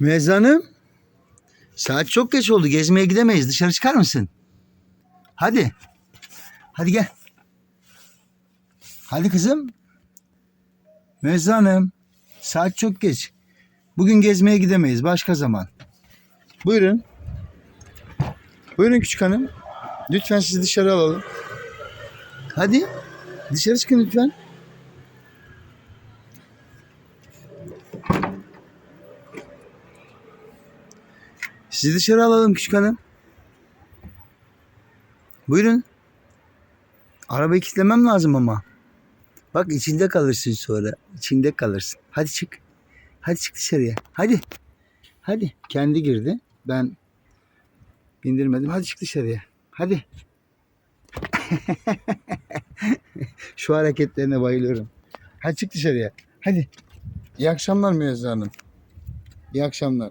Müezzanım. Saat çok geç oldu. Gezmeye gidemeyiz. Dışarı çıkar mısın? Hadi. Hadi gel. Hadi kızım. Müezzanım. Saat çok geç. Bugün gezmeye gidemeyiz. Başka zaman. Buyurun. Buyurun küçük hanım. Lütfen sizi dışarı alalım. Hadi. Dışarı çıkın lütfen. Sizi dışarı alalım küçük hanım. Buyurun. Arabayı kilitlemem lazım ama. Bak içinde kalırsın sonra. İçinde kalırsın. Hadi çık. Hadi çık dışarıya. Hadi. Hadi. Kendi girdi. Ben bindirmedim. Hadi çık dışarıya. Hadi. Şu hareketlerine bayılıyorum. Hadi çık dışarıya. Hadi. İyi akşamlar Müezzeh Hanım. İyi akşamlar.